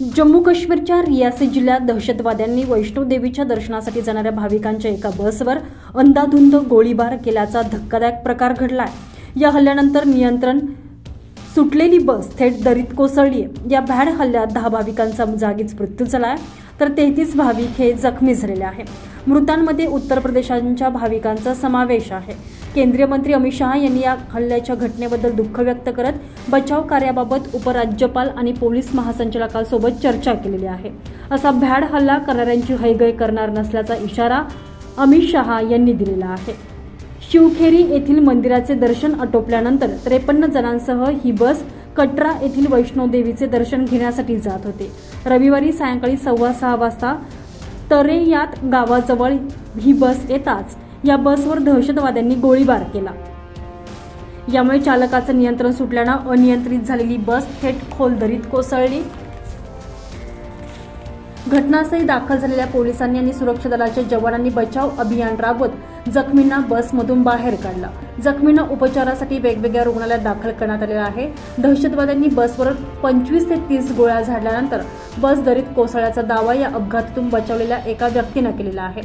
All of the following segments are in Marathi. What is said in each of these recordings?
जम्मू काश्मीरच्या रियासी जिल्ह्यात दहशतवाद्यांनी वैष्णोदेवीच्या दर्शनासाठी जाणाऱ्या भाविकांच्या एका बसवर अंदाधुंद गोळीबार केल्याचा धक्कादायक प्रकार घडलाय. या हल्ल्यानंतर नियंत्रण सुटलेली बस थेट दरीत कोसळली या भॅड हल्ल्यात दहा भाविकांचा जागीच मृत्यू झालाय. तर तेहतीस भाविक हे जखमी झालेले आहे मृतांमध्ये उत्तर प्रदेशांच्या भाविकांचा समावेश आहे. केंद्रीय मंत्री अमित शहा यांनी या हल्ल्याच्या घटनेबद्दल दुःख व्यक्त करत बचाव कार्याबाबत उपराज्यपाल आणि पोलीस महासंचालकांसोबत चर्चा केलेली आहे. असा भ्याड हल्ला करणाऱ्यांची हैगय करणार नसल्याचा इशारा अमित शहा यांनी दिलेला आहे. शिवखेरी येथील मंदिराचे दर्शन आटोपल्यानंतर त्रेपन्न जणांसह ही बस कटरा येथील वैष्णोदेवीचे दर्शन घेण्यासाठी जात होते. रविवारी सायंकाळी सव्वा सहा वाजता तरे यात गावाजवळ ही बस येताच या बसवर दहशतवाद्यांनी गोळीबार केला. यामुळे चालकाचं नियंत्रण सुटल्यानं अनियंत्रित झालेली बस थेट खोल दरीत कोसळली. घटनास्थळी दाखल झालेल्या पोलिसांनी आणि सुरक्षा दलाच्या जवानांनी बचाव अभियान राबवत जखमींना बसमधून बाहेर काढला. जखमींना उपचारासाठी वेगवेगळ्या रुग्णालयात दाखल करण्यात आलेला आहे. दहशतवाद्यांनी बसवर पंचवीस ते तीस गोळ्या झाडल्यानंतर बस दरीत कोसळल्याचा दावा या अपघातातून बचावलेल्या एका व्यक्तीनं केलेला आहे.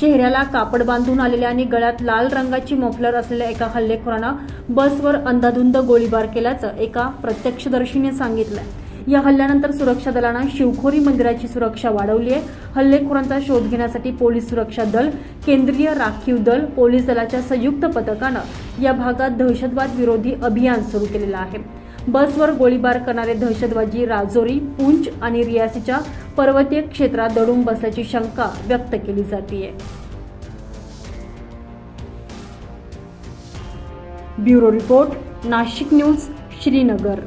चेहऱ्याला कापड बांधून आलेल्या आणि गळ्यात लाल रंगाची मोफलर असलेल्या एका हल्लेखोरानं बसवर अंधाधुंद गोळीबार केल्याचं एका प्रत्यक्षदर्शीने सांगितलंय. या हल्ल्यानंतर सुरक्षा दलानं शिवखोरी मंदिराची सुरक्षा वाढवली आहे. हल्लेखोरांचा शोध घेण्यासाठी पोलीस सुरक्षा दल केंद्रीय राखीव दल पोलीस दलाच्या संयुक्त पथकानं या भागात दहशतवाद विरोधी अभियान सुरू केलेलं आहे. बसवर गोळीबार करणारे दहशतवादी राजौरी पुंछ आणि रियासीच्या पर्वतीय क्षेत्रात दडून बसल्याची शंका व्यक्त केली जाते bureau report Nashik news Srinagar.